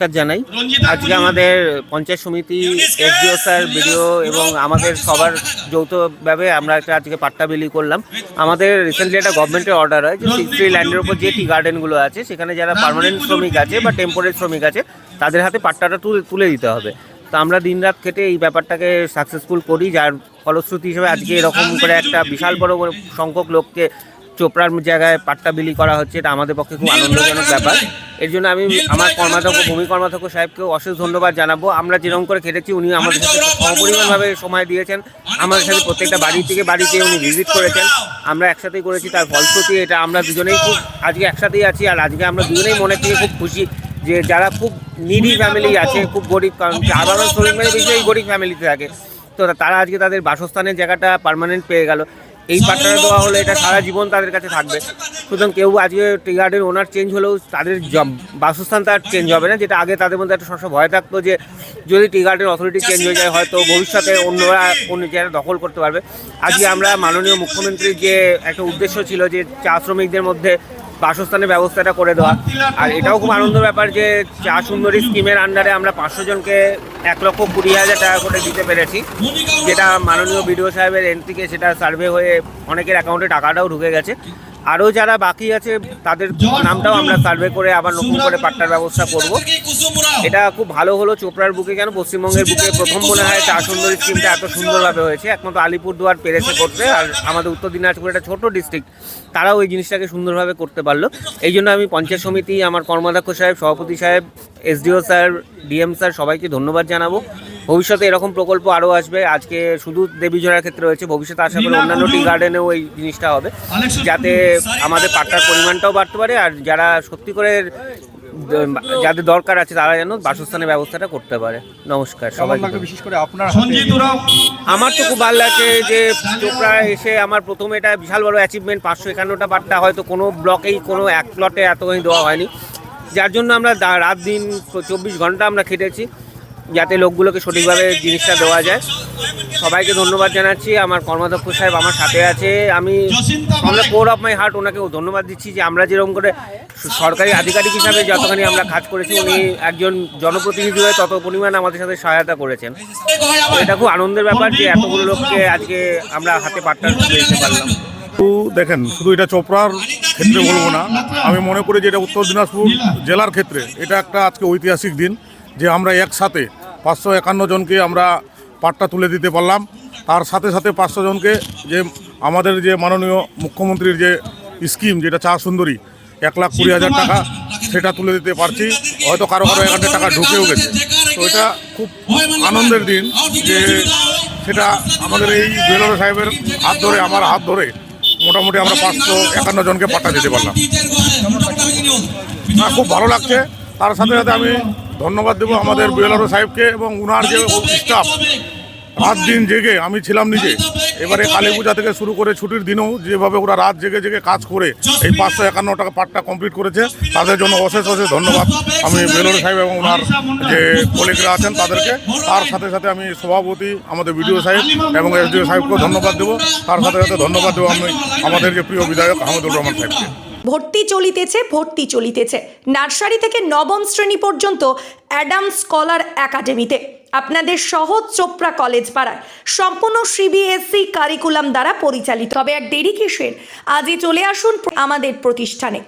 নমস্কার জানাই। আজকে আমাদের পঞ্চায়েত সমিতি এসডিও স্যার বিডিও এবং আমাদের সবার যৌথভাবে আমরা একটা আজকে পাট্টা বিলি করলাম। আমাদের রিসেন্টলি একটা গভর্নমেন্টের অর্ডার হয় যে সিক্সটি ল্যান্ডের উপর যে টি গার্ডেনগুলো আছে সেখানে যারা পার্মানেন্ট শ্রমিক আছে বা টেম্পোরারি শ্রমিক আছে তাদের হাতে পাট্টাটা তুলে তুলে দিতে হবে। তো আমরা দিনরাত খেটে এই ব্যাপারটাকে সাকসেসফুল করি যার ফলশ্রুতি হিসেবে আজকে এরকম করে একটা বিশাল বড় সংখ্যক লোককে চোপড়ার জায়গায় পাট্টা বিলি করা হচ্ছে এটা আমাদের পক্ষে খুব আনন্দজনক ব্যাপার। এর জন্য আমি আমার কর্মাধ্যক্ষ ভূমি কর্মাধ্যক্ষ সাহেবকেও অশেষ ধন্যবাদ জানাব। আমরা যেরকম করে খেটেছি উনি আমাদের সাথে সমপরিমাণভাবে সময় দিয়েছেন। আমাদের সাথে প্রত্যেকটা বাড়ি থেকে বাড়িতে উনি ভিজিট করেছেন। আমরা একসাথেই করেছি তার ফলশ্রুতি এটা। আমরা দুজনেই খুব আজকে একসাথেই আছি আর আজকে আমরা দুজনেই মনে থেকে খুব খুশি যে যারা খুব নিডি ফ্যামিলি আছে খুব গরিব কারণ সাধারণ শরীর মানে বেশি গরিব ফ্যামিলিতে থাকে। তো তারা আজকে তাদের বাসস্থানের জায়গাটা পার্মানেন্ট পেয়ে গেল। এই পাট্টাটা দেওয়া হলে, এটা সারা জীবন তাদের কাছে থাকবে। সুতরাং কেউ আজকে টি গার্ডেন ওনার চেঞ্জ হলেও তাদের বাসস্থান তার চেঞ্জ হবে না, যেটা আগে তাদের মধ্যে একটা সবসময় ভয় থাকতো যে যদি টি গার্ডেন অথরিটি চেঞ্জ হয়ে যায়, হয়তো ভবিষ্যতে অন্যরা অন্য জায়গায় দখল করতে পারবে। আজকে আমরা মাননীয় মুখ্যমন্ত্রীর যে একটা উদ্দেশ্য ছিল যে চা শ্রমিকদের মধ্যে বাসস্থানের ব্যবস্থাটা করে দেওয়া। আর এটাও খুব আনন্দের ব্যাপার যে চা সুন্দরী স্কিমের আন্ডারে আমরা পাঁচশো জনকে এক লক্ষ কুড়ি হাজার টাকা করে দিতে পেরেছি। যেটা মাননীয় বিডিও সাহেবের এন্ট্রিকে সেটা সার্ভে হয়ে অনেকের অ্যাকাউন্টে টাকাটাও ঢুকে গেছে। আরও যারা বাকি আছে তাদের নামটাও আমরা সার্ভে করে আবার নতুন করে পাট্টার ব্যবস্থা করব। এটা খুব ভালো হলো চোপড়ার বুকে কেন? পশ্চিমবঙ্গের বুকে প্রথম মনে হয় চা সুন্দরী স্কিমটা এত সুন্দরভাবে হয়েছে। একমাত্র আলিপুরদুয়ার পেরেছে করতে আর আমাদের উত্তর দিনাজপুর একটা ছোট ডিস্ট্রিক্ট তারাও এই জিনিসটাকে সুন্দরভাবে করতে পারল। এই জন্য আমি পঞ্চায়েত সমিতি আমার কর্মাধ্যক্ষ সাহেব সভাপতি সাহেব এসডিও স্যার ডিএম স্যার সবাইকে ধন্যবাদ জানাব। ভবিষ্যতে এরকম প্রকল্প আরও আসবে। আজকে শুধু দেবীজোড়ার ক্ষেত্রে হয়েছে ভবিষ্যতে আশা করি অন্যান্য টি গার্ডেনেও এই জিনিসটা হবে। যাতে আমাদের পাট্টার পরিমাণটাও বাড়তে পারে আর যারা সত্যি করে যাদের দরকার আছে তারা যেন বাসস্থানের ব্যবস্থাটা করতে পারে। নমস্কার সবাই বিশেষ করে আপনার আমার তো খুব ভালো লাগছে যে চোপড়া এসে আমার প্রথমে এটা বিশাল বড় অ্যাচিভমেন্ট পাঁচশো একান্নটা পাট্টা হয়তো কোনো ব্লকেই কোনো এক প্লটে এতখানি দেওয়া হয়নি। যার জন্য আমরা রাত দিন চব্বিশ ঘণ্টা আমরা খেটেছি। যাতে লোকগুলোকে সঠিকভাবে জিনিসটা দেওয়া যায়। সবাইকে ধন্যবাদ জানাচ্ছি। আমার কর্মাধ্যক্ষ সাহেব আমার সাথে আছে। আমি আমরা কোর অফ মাই হার্ট ওনাকেও ধন্যবাদ দিচ্ছি যে আমরা যেরকম করে সরকারি আধিকারিক হিসাবে যতখানি আমরা কাজ করেছি, উনি একজন জনপ্রতিনিধি হয়ে তত পরিমাণ আমাদের সাথে সহায়তা করেছেন। এটা খুব আনন্দের ব্যাপার যে এতগুলো লোককে আজকে আমরা হাতে পাট্টা দিতে পারলাম। দেখেন, শুধু এটা চোপড়ার ক্ষেত্রে বলব না। আমি মনে করি যে এটা উত্তর দিনাজপুর জেলার ক্ষেত্রে এটা একটা আজকে ঐতিহাসিক দিন। যে আমরা একসাথে পাঁচশো একান্ন জনকে আমরা পাট্টা তুলে দিতে পারলাম। তার সাথে সাথে পাঁচশো জনকে যে আমাদের যে মাননীয় মুখ্যমন্ত্রীর যে স্কিম যেটা চা সুন্দরী এক লাখ কুড়ি হাজার টাকা সেটা তুলে দিতে পারছি। হয়তো কারও কারও এখানে টাকা ঢুকেও গেছে। তো এটা খুব আনন্দের দিন যে সেটা আমাদের এই জুয়েলার সাহেবের হাত ধরে আমার হাত ধরে মোটামুটি আমরা পাঁচশো একান্ন জনকে পাঠা দিতে পারলাম। না খুব ভালো লাগছে। তার সাথে সাথে আমি ধন্যবাদ দেবো আমাদের বিএলআরও সাহেবকে এবং উনার যে স্টাফ রাত দিন জেগে আমি ছিলাম নিজে। এবারে কালী পূজা থেকে শুরু করে ছুটির দিনেও যেভাবে ওরা রাত জেগে জেগে কাজ করে এই পাঁচশো একান্ন টাকা পাটটা কমপ্লিট করেছে তাদের জন্য অশেষ অশেষ ধন্যবাদ। আমি বেলোর সাহেব এবং ওনার যে কলিগরা আছেন তাদেরকে তার সাথে সাথে আমি সভাপতি আমাদের বিডিও সাহেব এবং এসডিও সাহেবকেও ধন্যবাদ দেবো। তার সাথে সাথে ধন্যবাদ দেবো আমি আমাদের যে প্রিয় বিধায়ক আহমদুর রহমান সাহেবকে। ভর্তি চলিতেছে ভর্তি চলিতেছে। নার্সারি থেকে নবম শ্রেণি পর্যন্ত অ্যাডাম স্কলার একাডেমিতে। আপনাদের সহজ চোপড়া কলেজ পাড়ায়। সম্পূর্ণ সিবিএসসি কারিকুলাম দ্বারা পরিচালিত। তবে এক ডেডিকেশন আজই চলে আসুন আমাদের প্রতিষ্ঠানে।